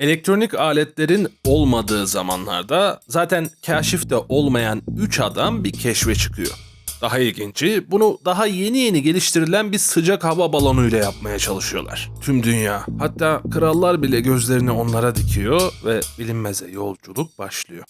Elektronik aletlerin olmadığı zamanlarda zaten kaşifte olmayan 3 adam bir keşfe çıkıyor. Daha ilginci bunu daha yeni yeni geliştirilen bir sıcak hava balonuyla yapmaya çalışıyorlar. Tüm dünya hatta krallar bile gözlerini onlara dikiyor ve bilinmeze yolculuk başlıyor.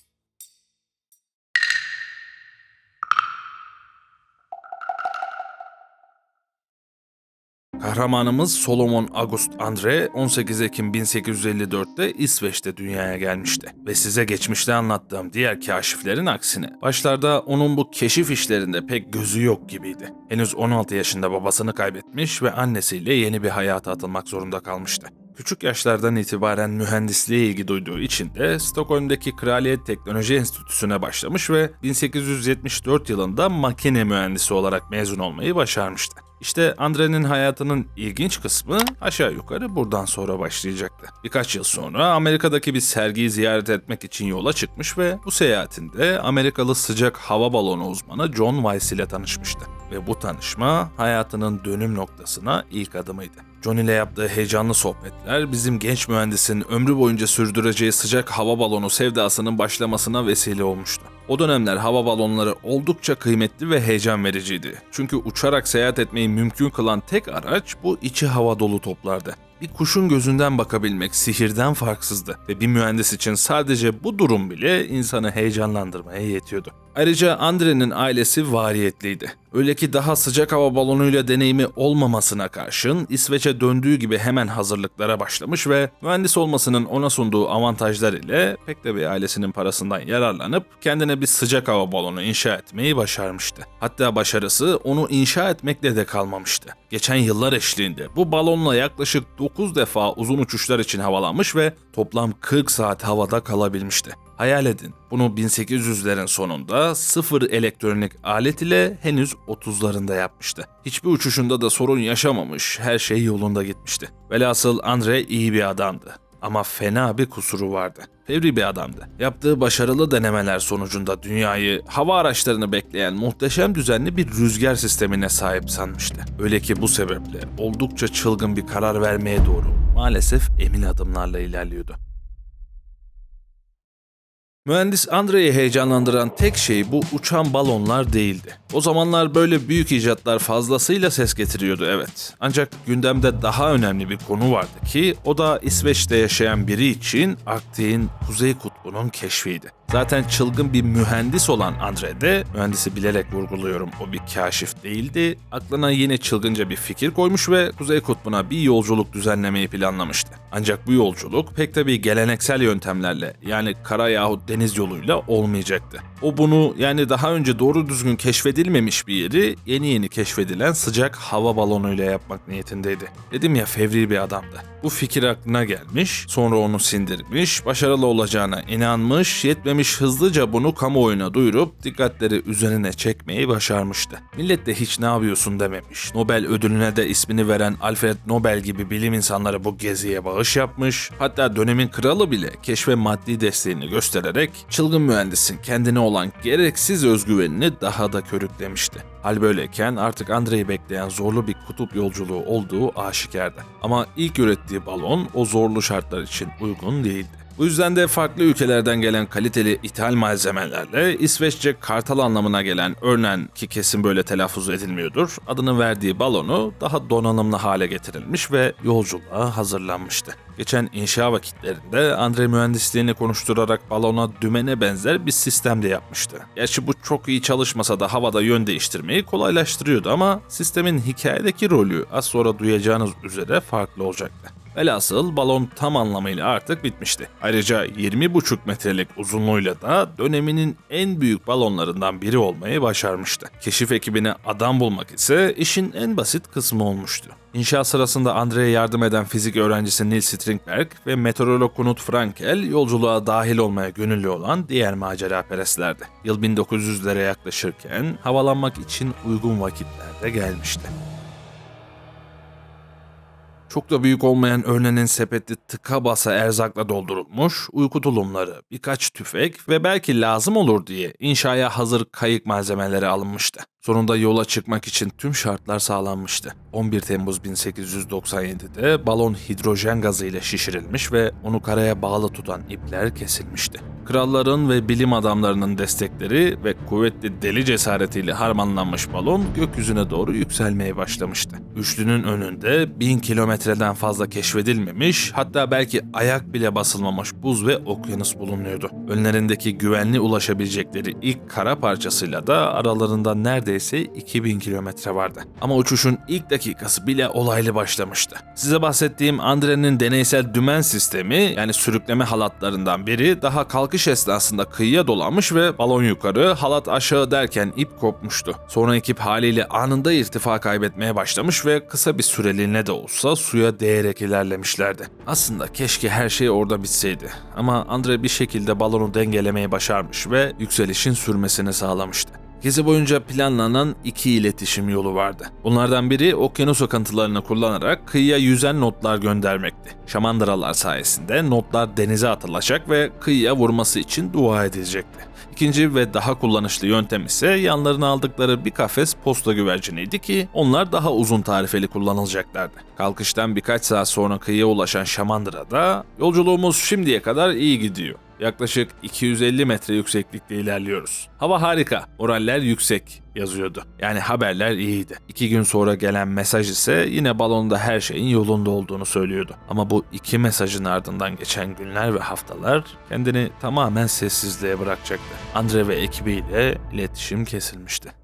Kahramanımız Solomon August Andre 18 Ekim 1854'te İsveç'te dünyaya gelmişti. Ve size geçmişte anlattığım diğer kaşiflerin aksine başlarda onun bu keşif işlerinde pek gözü yok gibiydi. Henüz 16 yaşında babasını kaybetmiş ve annesiyle yeni bir hayata atılmak zorunda kalmıştı. Küçük yaşlardan itibaren mühendisliğe ilgi duyduğu için de Stockholm'daki Kraliyet Teknoloji Enstitüsü'ne başlamış ve 1874 yılında makine mühendisi olarak mezun olmayı başarmıştı. İşte Andre'nin hayatının ilginç kısmı aşağı yukarı buradan sonra başlayacaktı. Birkaç yıl sonra Amerika'daki bir sergiyi ziyaret etmek için yola çıkmış ve bu seyahatinde Amerikalı sıcak hava balonu uzmanı John Weiss ile tanışmıştı. Ve bu tanışma hayatının dönüm noktasına ilk adımıydı. John ile yaptığı heyecanlı sohbetler bizim genç mühendisin ömrü boyunca sürdüreceği sıcak hava balonu sevdasının başlamasına vesile olmuştu. O dönemler hava balonları oldukça kıymetli ve heyecan vericiydi. Çünkü uçarak seyahat etmeyi mümkün kılan tek araç bu içi hava dolu toplardı. Bir kuşun gözünden bakabilmek sihirden farksızdı ve bir mühendis için sadece bu durum bile insanı heyecanlandırmaya yetiyordu. Ayrıca Andre'nin ailesi variyetliydi. Öyle ki daha sıcak hava balonuyla deneyimi olmamasına karşın İsveç'e döndüğü gibi hemen hazırlıklara başlamış ve mühendis olmasının ona sunduğu avantajlar ile pek de bir ailesinin parasından yararlanıp kendine bir sıcak hava balonu inşa etmeyi başarmıştı. Hatta başarısı onu inşa etmekle de kalmamıştı. Geçen yıllar eşliğinde bu balonla yaklaşık 9 defa uzun uçuşlar için havalanmış ve toplam 40 saat havada kalabilmişti. Hayal edin. Bunu 1800'lerin sonunda sıfır elektronik alet ile henüz 30'larında yapmıştı. Hiçbir uçuşunda da sorun yaşamamış, her şey yolunda gitmişti. Velhasıl Andre iyi bir adamdı. Ama fena bir kusuru vardı. Fevri bir adamdı. Yaptığı başarılı denemeler sonucunda dünyayı hava araçlarını bekleyen muhteşem düzenli bir rüzgar sistemine sahip sanmıştı. Öyle ki bu sebeple oldukça çılgın bir karar vermeye doğru maalesef emin adımlarla ilerliyordu. Mühendis Andre'yi heyecanlandıran tek şey bu uçan balonlar değildi. O zamanlar böyle büyük icatlar fazlasıyla ses getiriyordu evet. Ancak gündemde daha önemli bir konu vardı ki o da İsveç'te yaşayan biri için Arktik'in kuzey kutbunun keşfiydi. Zaten çılgın bir mühendis olan Andre de, mühendisi bilerek vurguluyorum o bir kaşif değildi, aklına yine çılgınca bir fikir koymuş ve Kuzey Kutbu'na bir yolculuk düzenlemeyi planlamıştı. Ancak bu yolculuk pek tabii geleneksel yöntemlerle yani kara yahut deniz yoluyla olmayacaktı. O bunu yani daha önce doğru düzgün keşfedilmemiş bir yeri yeni yeni keşfedilen sıcak hava balonuyla yapmak niyetindeydi. Dedim ya fevri bir adamdı. Bu fikir aklına gelmiş, sonra onu sindirmiş, başarılı olacağına inanmış, yetmemiş hızlıca bunu kamuoyuna duyurup dikkatleri üzerine çekmeyi başarmıştı. Millet de hiç ne yapıyorsun dememiş. Nobel ödülüne de ismini veren Alfred Nobel gibi bilim insanları bu geziye bağış yapmış. Hatta dönemin kralı bile keşfe maddi desteğini göstererek çılgın mühendisin kendine olan gereksiz özgüvenini daha da körüklemişti. Hal böyleyken artık Andrei'yi bekleyen zorlu bir kutup yolculuğu olduğu aşikardı. Ama ilk ürettiği balon o zorlu şartlar için uygun değildi. Bu yüzden de farklı ülkelerden gelen kaliteli ithal malzemelerle İsveççe kartal anlamına gelen örnen ki kesin böyle telaffuz edilmiyordur, adını verdiği balonu daha donanımlı hale getirilmiş ve yolculuğa hazırlanmıştı. Geçen inşa vakitlerinde Andre mühendisliğini konuşturarak balona dümene benzer bir sistem de yapmıştı. Gerçi bu çok iyi çalışmasa da havada yön değiştirmeyi kolaylaştırıyordu ama sistemin hikayedeki rolü az sonra duyacağınız üzere farklı olacaktı. Velhasıl balon tam anlamıyla artık bitmişti. Ayrıca 20,5 metrelik uzunluğuyla da döneminin en büyük balonlarından biri olmayı başarmıştı. Keşif ekibine adam bulmak ise işin en basit kısmı olmuştu. İnşaat sırasında Andre'ye yardım eden fizik öğrencisi Neil Strindberg ve meteorolog Knut Frankel yolculuğa dahil olmaya gönüllü olan diğer macera perestlerdi. Yıl 1900'lere yaklaşırken havalanmak için uygun vakitlerde gelmişti. Çok da büyük olmayan örnenin sepeti tıka basa erzakla doldurulmuş, uyku tulumları, birkaç tüfek ve belki lazım olur diye inşaya hazır kayık malzemeleri alınmıştı. Sonunda yola çıkmak için tüm şartlar sağlanmıştı. 11 Temmuz 1897'de balon hidrojen gazı ile şişirilmiş ve onu karaya bağlı tutan ipler kesilmişti. Kralların ve bilim adamlarının destekleri ve kuvvetli deli cesaretiyle harmanlanmış balon gökyüzüne doğru yükselmeye başlamıştı. Üçlünün önünde bin kilometreden fazla keşfedilmemiş, hatta belki ayak bile basılmamış buz ve okyanus bulunuyordu. Önlerindeki güvenli ulaşabilecekleri ilk kara parçasıyla da aralarında neredeyse 2000 kilometre vardı. Ama uçuşun ilk dakikası bile olaylı başlamıştı. Size bahsettiğim Andre'nin deneysel dümen sistemi yani sürükleme halatlarından biri daha kalkış esnasında kıyıya dolanmış ve balon yukarı, halat aşağı derken ip kopmuştu. Sonra ekip haliyle anında irtifa kaybetmeye başlamış ve kısa bir süreliğine de olsa suya değerek ilerlemişlerdi. Aslında keşke her şey orada bitseydi. Ama Andre bir şekilde balonu dengelemeyi başarmış ve yükselişin sürmesini sağlamıştı. Gezi boyunca planlanan iki iletişim yolu vardı. Bunlardan biri okyanus akıntılarını kullanarak kıyıya yüzen notlar göndermekti. Şamandıralar sayesinde notlar denize atılacak ve kıyıya vurması için dua edilecekti. İkinci ve daha kullanışlı yöntem ise yanlarına aldıkları bir kafes posta güverciniydi ki onlar daha uzun tarifeli kullanılacaklardı. Kalkıştan birkaç saat sonra kıyıya ulaşan Şamandıra'da yolculuğumuz şimdiye kadar iyi gidiyor. Yaklaşık 250 metre yükseklikte ilerliyoruz. Hava harika, moraller yüksek yazıyordu. Yani haberler iyiydi. İki gün sonra gelen mesaj ise yine balonda her şeyin yolunda olduğunu söylüyordu. Ama bu iki mesajın ardından geçen günler ve haftalar kendini tamamen sessizliğe bırakacaktı. Andre ve ekibiyle iletişim kesilmişti.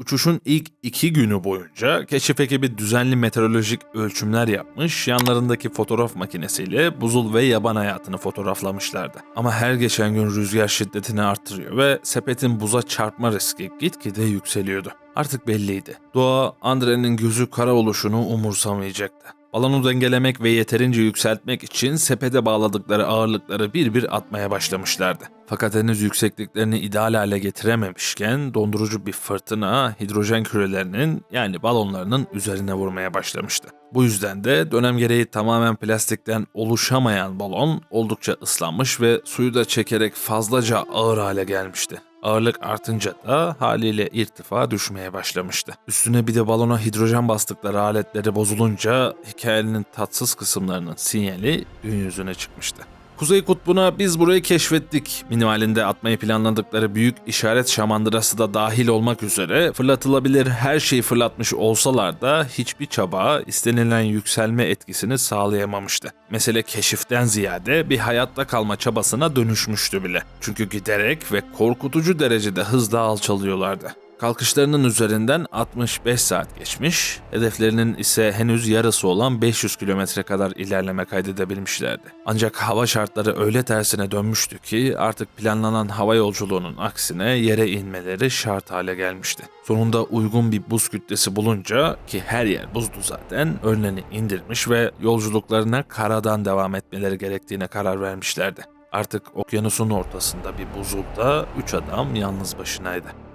Uçuşun ilk iki günü boyunca keşif ekibi düzenli meteorolojik ölçümler yapmış, yanlarındaki fotoğraf makinesiyle buzul ve yaban hayatını fotoğraflamışlardı. Ama her geçen gün rüzgar şiddetini arttırıyor ve sepetin buza çarpma riski gitgide yükseliyordu. Artık belliydi. Doğa Andre'nin gözü kara oluşunu umursamayacaktı. Balonu dengelemek ve yeterince yükseltmek için sepete bağladıkları ağırlıkları bir bir atmaya başlamışlardı. Fakat henüz yüksekliklerini ideal hale getirememişken dondurucu bir fırtına hidrojen kürelerinin yani balonlarının üzerine vurmaya başlamıştı. Bu yüzden de dönem gereği tamamen plastikten oluşamayan balon oldukça ıslanmış ve suyu da çekerek fazlaca ağır hale gelmişti. Ağırlık artınca da haliyle irtifa düşmeye başlamıştı. Üstüne bir de balona hidrojen bastıkları aletleri bozulunca hikayenin tatsız kısımlarının sinyali gün yüzüne çıkmıştı. Kuzey Kutbu'na biz burayı keşfettik. Minimalinde atmayı planladıkları büyük işaret şamandırası da dahil olmak üzere fırlatılabilir her şeyi fırlatmış olsalar da hiçbir çaba istenilen yükselme etkisini sağlayamamıştı. Mesele keşiften ziyade bir hayatta kalma çabasına dönüşmüştü bile. Çünkü giderek ve korkutucu derecede hızla alçalıyorlardı. Kalkışlarının üzerinden 65 saat geçmiş, hedeflerinin ise henüz yarısı olan 500 kilometre kadar ilerleme kaydedebilmişlerdi. Ancak hava şartları öyle tersine dönmüştü ki artık planlanan hava yolculuğunun aksine yere inmeleri şart hale gelmişti. Sonunda uygun bir buz kütlesi bulunca ki her yer buzdu zaten önlerini indirmiş ve yolculuklarına karadan devam etmeleri gerektiğine karar vermişlerdi. Artık okyanusun ortasında bir buzulda üç adam yalnız başınaydı.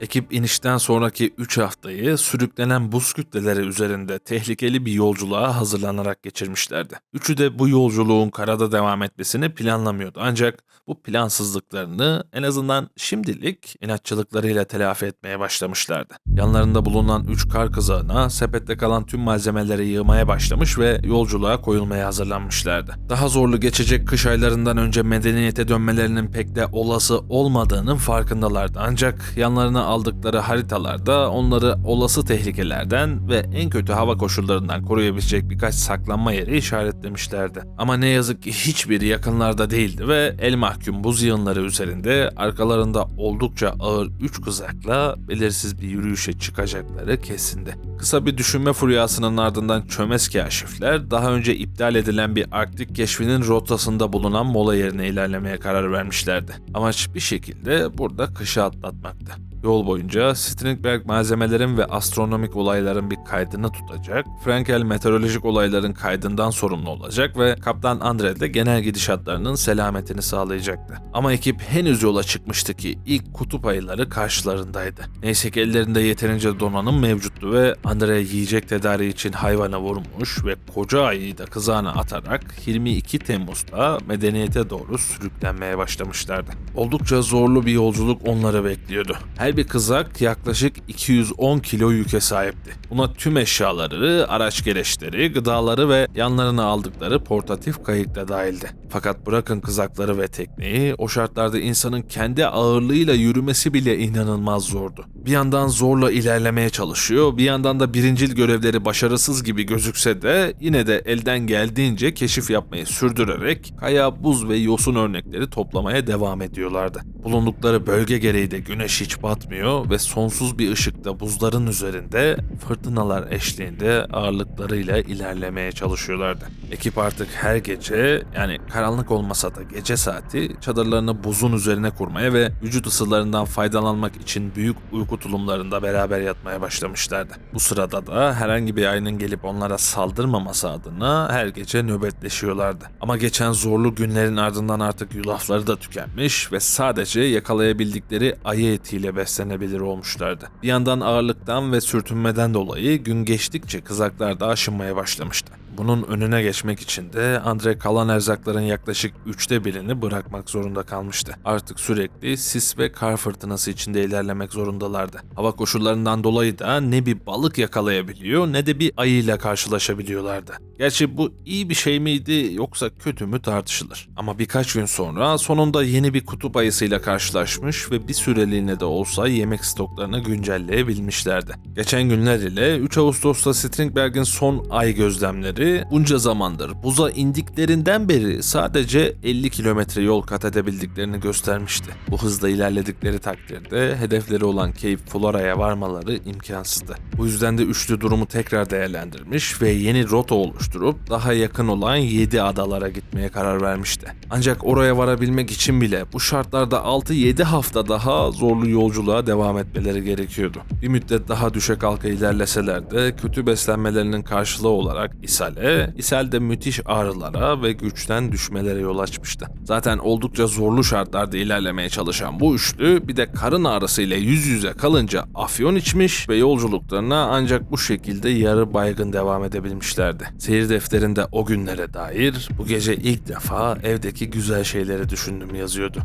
Ekip inişten sonraki 3 haftayı sürüklenen buz kütleleri üzerinde tehlikeli bir yolculuğa hazırlanarak geçirmişlerdi. Üçü de bu yolculuğun karada devam etmesini planlamıyordu. Ancak bu plansızlıklarını en azından şimdilik inatçılıklarıyla telafi etmeye başlamışlardı. Yanlarında bulunan 3 kar kızağına sepette kalan tüm malzemeleri yığmaya başlamış ve yolculuğa koyulmaya hazırlanmışlardı. Daha zorlu geçecek kış aylarından önce medeniyete dönmelerinin pek de olası olmadığının farkındalardı. Ancak yanlarına aldıkları haritalarda onları olası tehlikelerden ve en kötü hava koşullarından koruyabilecek birkaç saklanma yeri işaretlemişlerdi. Ama ne yazık ki hiçbiri yakınlarda değildi ve el mahkum buz yığınları üzerinde arkalarında oldukça ağır üç kızakla belirsiz bir yürüyüşe çıkacakları kesindi. Kısa bir düşünme furyasının ardından çömez kaşifler daha önce iptal edilen bir Arktik keşfinin rotasında bulunan mola yerine ilerlemeye karar vermişlerdi. Amaç bir şekilde burada kışı atlatmaktı. Yol yol boyunca Strindberg malzemelerin ve astronomik olayların bir kaydını tutacak, Frankel meteorolojik olayların kaydından sorumlu olacak ve Kaptan Andre de genel gidişatlarının selametini sağlayacaktı. Ama ekip henüz yola çıkmıştı ki ilk kutup ayıları karşılarındaydı. Neyse ki ellerinde yeterince donanım mevcuttu ve Andre yiyecek tedariği için hayvana vurmuş ve koca ayıyı da kızağına atarak 22 Temmuz'da medeniyete doğru sürüklenmeye başlamışlardı. Oldukça zorlu bir yolculuk onları bekliyordu. Her bir kızak yaklaşık 210 kilo yüke sahipti. Buna tüm eşyaları, araç gereçleri, gıdaları ve yanlarına aldıkları portatif kayık da dahildi. Fakat bırakın kızakları ve tekneyi, o şartlarda insanın kendi ağırlığıyla yürümesi bile inanılmaz zordu. Bir yandan zorla ilerlemeye çalışıyor, bir yandan da birincil görevleri başarısız gibi gözükse de yine de elden geldiğince keşif yapmayı sürdürerek kaya, buz ve yosun örnekleri toplamaya devam ediyorlardı. Bulundukları bölge gereği de güneş hiç batmıyor ve sonsuz bir ışıkta buzların üzerinde fırtınalar eşliğinde ağırlıklarıyla ilerlemeye çalışıyorlardı. Ekip artık her gece yani karanlık olmasa da gece saati çadırlarını buzun üzerine kurmaya ve vücut ısılarından faydalanmak için büyük uyku tulumlarında beraber yatmaya başlamışlardı. Bu sırada da herhangi bir ayının gelip onlara saldırmaması adına her gece nöbetleşiyorlardı. Ama geçen zorlu günlerin ardından artık yulafları da tükenmiş ve sadece yakalayabildikleri ayı etiyle beslenebilir olmuşlardı. Bir yandan ağırlıktan ve sürtünmeden dolayı gün geçtikçe kızaklar da aşınmaya başlamıştı. Bunun önüne geçmek için de Andre kalan erzakların yaklaşık üçte birini bırakmak zorunda kalmıştı. Artık sürekli sis ve kar fırtınası içinde ilerlemek zorundalardı. Hava koşullarından dolayı da ne bir balık yakalayabiliyor ne de bir ayıyla karşılaşabiliyorlardı. Gerçi bu iyi bir şey miydi yoksa kötü mü tartışılır. Ama birkaç gün sonra sonunda yeni bir kutup ayısıyla karşılaşmış ve bir süreliğine de olsa yemek stoklarını güncelleyebilmişlerdi. Geçen günler ile 3 Ağustos'ta Strindberg'in son ay gözlemleri bunca zamandır buza indiklerinden beri sadece 50 kilometre yol kat edebildiklerini göstermişti. Bu hızla ilerledikleri takdirde hedefleri olan Cape Flora'ya varmaları imkansızdı. Bu yüzden de üçlü durumu tekrar değerlendirmiş ve yeni rota oluşturup daha yakın olan 7 adalara gitmeye karar vermişti. Ancak oraya varabilmek için bile bu şartlarda 6-7 hafta daha zorlu yolculuğa devam etmeleri gerekiyordu. Bir müddet daha düşe kalka ilerleseler de kötü beslenmelerinin karşılığı olarak ishale, ishal de müthiş ağrılara ve güçten düşmelere yol açmıştı. Zaten oldukça zorlu şartlarda ilerlemeye çalışan bu üçlü bir de karın ağrısıyla yüz yüze kalınca afyon içmiş ve yolculuklarına ancak bu şekilde yarı baygın devam edebilmişlerdi. Seyir defterinde o günlere dair bu gece ilk defa evdeki güzel şeyleri düşündüm yazıyordu.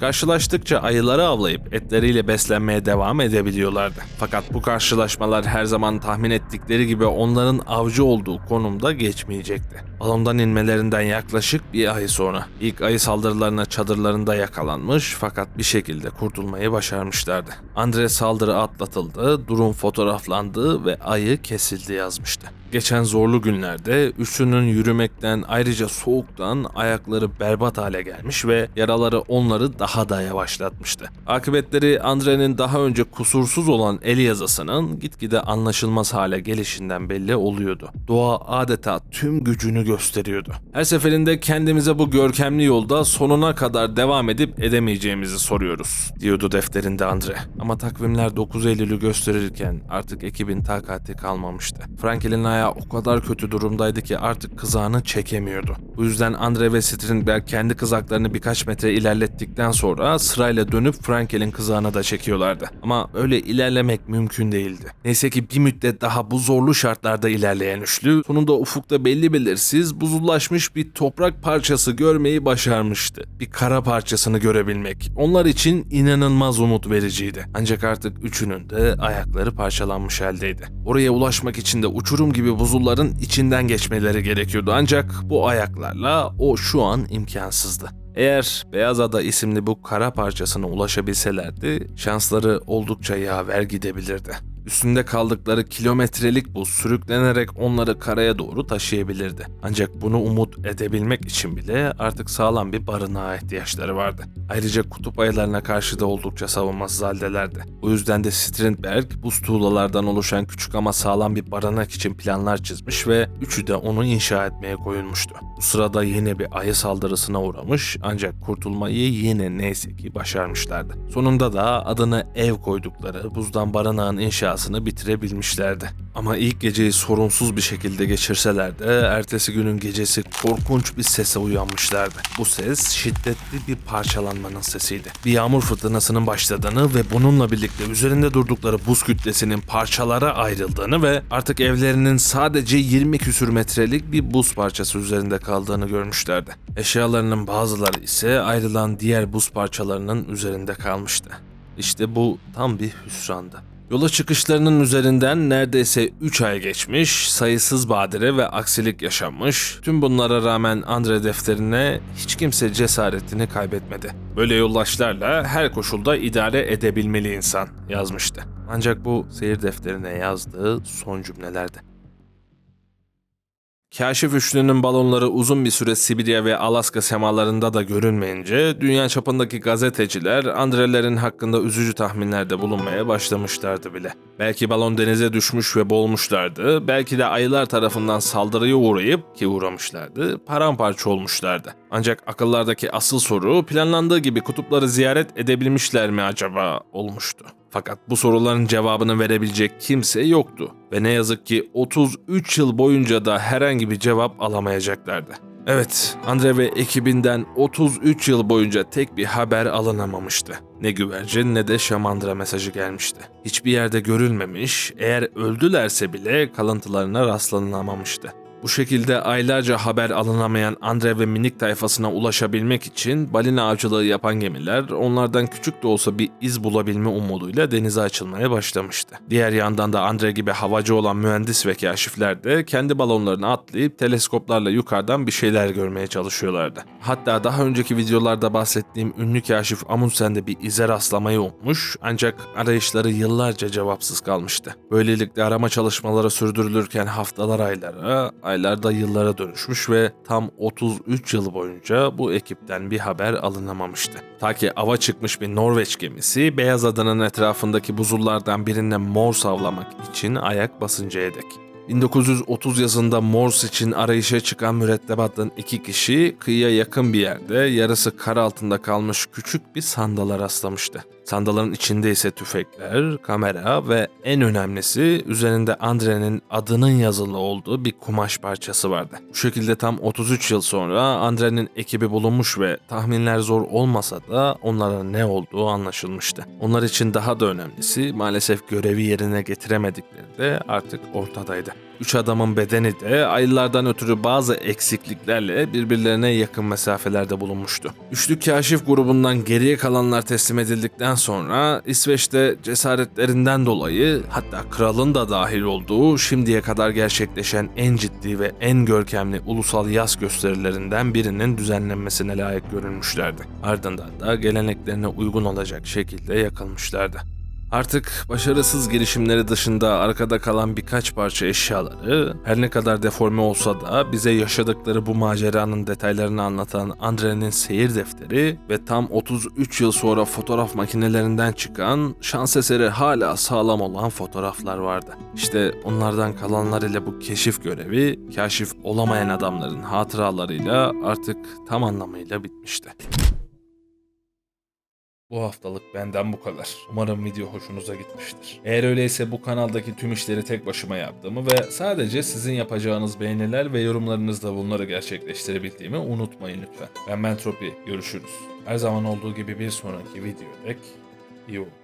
Karşılaştıkça ayıları avlayıp etleriyle beslenmeye devam edebiliyorlardı. Fakat bu karşılaşmalar her zaman tahmin ettikleri gibi onların avcı olduğu konumda geçmeyecekti. Balondan inmelerinden yaklaşık bir ay sonra ilk ayı saldırılarına çadırlarında yakalanmış fakat bir şekilde kurtulmayı başarmışlardı. Andre saldırı atlatıldı, durum fotoğraflandı ve ayı kesildi yazmıştı. Geçen zorlu günlerde üçlünün yürümekten ayrıca soğuktan ayakları berbat hale gelmiş ve yaraları onları daha da yavaşlatmıştı. Akıbetleri Andre'nin daha önce kusursuz olan el yazısının gitgide anlaşılmaz hale gelişinden belli oluyordu. Doğa adeta tüm gücünü gösteriyordu. Her seferinde kendimize bu görkemli yolda sonuna kadar devam edip edemeyeceğimizi soruyoruz, diyordu defterinde Andre. Ama takvimler 9 Eylül'ü gösterirken artık ekibin takati kalmamıştı. Frankel'in ayağı o kadar kötü durumdaydı ki artık kızağını çekemiyordu. Bu yüzden Andre ve Strindberg kendi kızaklarını birkaç metre ilerlettikten sonra sırayla dönüp Frankel'in kızağına da çekiyorlardı. Ama öyle ilerlemek mümkün değildi. Neyse ki bir müddet daha bu zorlu şartlarda ilerleyen üçlü sonunda ufukta belli belirsiz buzullaşmış bir toprak parçası görmeyi başarmıştı. Bir kara parçasını görebilmek onlar için inanılmaz umut vericiydi. Ancak artık üçünün de ayakları parçalanmış haldeydi. Oraya ulaşmak için de uçurum gibi buzulların içinden geçmeleri gerekiyordu ancak bu ayaklarla o şu an imkansızdı. Eğer Beyaz Ada isimli bu kara parçasına ulaşabilselerdi şansları oldukça yaver gidebilirdi. Üstünde kaldıkları kilometrelik buz sürüklenerek onları karaya doğru taşıyabilirdi. Ancak bunu umut edebilmek için bile artık sağlam bir barınağa ihtiyaçları vardı. Ayrıca kutup ayılarına karşı da oldukça savunmasız haldelerdi. Bu yüzden de Strindberg buz tuğlalardan oluşan küçük ama sağlam bir barınak için planlar çizmiş ve üçü de onu inşa etmeye koyulmuştu. Bu sırada yine bir ayı saldırısına uğramış ancak kurtulmayı yine neyse ki başarmışlardı. Sonunda da adını ev koydukları buzdan barınağın inşasını bitirebilmişlerdi. Ama ilk geceyi sorunsuz bir şekilde geçirseler de ertesi günün gecesi korkunç bir sese uyanmışlardı. Bu ses şiddetli bir parçalanmanın sesiydi. Bir yağmur fırtınasının başladığını ve bununla birlikte üzerinde durdukları buz kütlesinin parçalara ayrıldığını ve artık evlerinin sadece 20 küsür metrelik bir buz parçası üzerinde kaldığını görmüşlerdi. Eşyalarının bazıları ise ayrılan diğer buz parçalarının üzerinde kalmıştı. İşte bu tam bir hüsrandı. Yola çıkışlarının üzerinden neredeyse 3 ay geçmiş, sayısız badire ve aksilik yaşanmış. Tüm bunlara rağmen Andre defterine hiç kimse cesaretini kaybetmedi. Böyle yoldaşlarla her koşulda idare edebilmeli insan yazmıştı. Ancak bu seyir defterine yazdığı son cümlelerdi. Kaşif üçlünün balonları uzun bir süre Sibirya ve Alaska semalarında da görünmeyince dünya çapındaki gazeteciler Andrelerin hakkında üzücü tahminlerde bulunmaya başlamışlardı bile. Belki balon denize düşmüş ve boğulmuşlardı, belki de ayılar tarafından saldırıya uğrayıp ki uğramışlardı, paramparça olmuşlardı. Ancak akıllardaki asıl soru planlandığı gibi kutupları ziyaret edebilmişler mi acaba olmuştu. Fakat bu soruların cevabını verebilecek kimse yoktu ve ne yazık ki 33 yıl boyunca da herhangi bir cevap alamayacaklardı. Evet, Andre ve ekibinden 33 yıl boyunca tek bir haber alınamamıştı. Ne güvercin ne de şamandıra mesajı gelmişti. Hiçbir yerde görülmemiş, eğer öldülerse bile kalıntılarına rastlanılamamıştı. Bu şekilde aylarca haber alınamayan Andre ve minik tayfasına ulaşabilmek için balina avcılığı yapan gemiler onlardan küçük de olsa bir iz bulabilme umuduyla denize açılmaya başlamıştı. Diğer yandan da Andre gibi havacı olan mühendis ve kaşifler de kendi balonlarını atlayıp teleskoplarla yukarıdan bir şeyler görmeye çalışıyorlardı. Hatta daha önceki videolarda bahsettiğim ünlü kaşif Amundsen de bir ize rastlamayı ummuş ancak arayışları yıllarca cevapsız kalmıştı. Böylelikle arama çalışmaları sürdürülürken haftalar aylara, aylar da yıllara dönüşmüş ve tam 33 yıl boyunca bu ekipten bir haber alınamamıştı. Ta ki ava çıkmış bir Norveç gemisi Beyaz Ada'nın etrafındaki buzullardan birine mor savlamak için ayak basıncaya dek. 1930 yazında Morse için arayışa çıkan mürettebatın iki kişi kıyıya yakın bir yerde yarısı kar altında kalmış küçük bir sandala rastlamıştı. Sandalın içinde ise tüfekler, kamera ve en önemlisi üzerinde Andre'nin adının yazılı olduğu bir kumaş parçası vardı. Bu şekilde tam 33 yıl sonra Andre'nin ekibi bulunmuş ve tahminler zor olmasa da onlara ne olduğu anlaşılmıştı. Onlar için daha da önemlisi maalesef görevi yerine getiremedikleri de artık ortadaydı. Üç adamın bedeni de aylardan ötürü bazı eksikliklerle birbirlerine yakın mesafelerde bulunmuştu. Üçlü kaşif grubundan geriye kalanlar teslim edildikten sonra İsveç'te cesaretlerinden dolayı hatta kralın da dahil olduğu şimdiye kadar gerçekleşen en ciddi ve en görkemli ulusal yaz gösterilerinden birinin düzenlenmesine layık görülmüşlerdi. Ardından da geleneklerine uygun olacak şekilde yakılmışlardı. Artık başarısız girişimleri dışında arkada kalan birkaç parça eşyaları her ne kadar deforme olsa da bize yaşadıkları bu maceranın detaylarını anlatan Andre'nin seyir defteri ve tam 33 yıl sonra fotoğraf makinelerinden çıkan şans eseri hala sağlam olan fotoğraflar vardı. İşte onlardan kalanlar ile bu keşif görevi kaşif olamayan adamların hatıralarıyla artık tam anlamıyla bitmişti. Bu haftalık benden bu kadar. Umarım video hoşunuza gitmiştir. Eğer öyleyse bu kanaldaki tüm işleri tek başıma yaptığımı ve sadece sizin yapacağınız beğeniler ve yorumlarınızla bunları gerçekleştirebildiğimi unutmayın lütfen. Ben Mentropi. Görüşürüz. Her zaman olduğu gibi bir sonraki video dek iyi olun.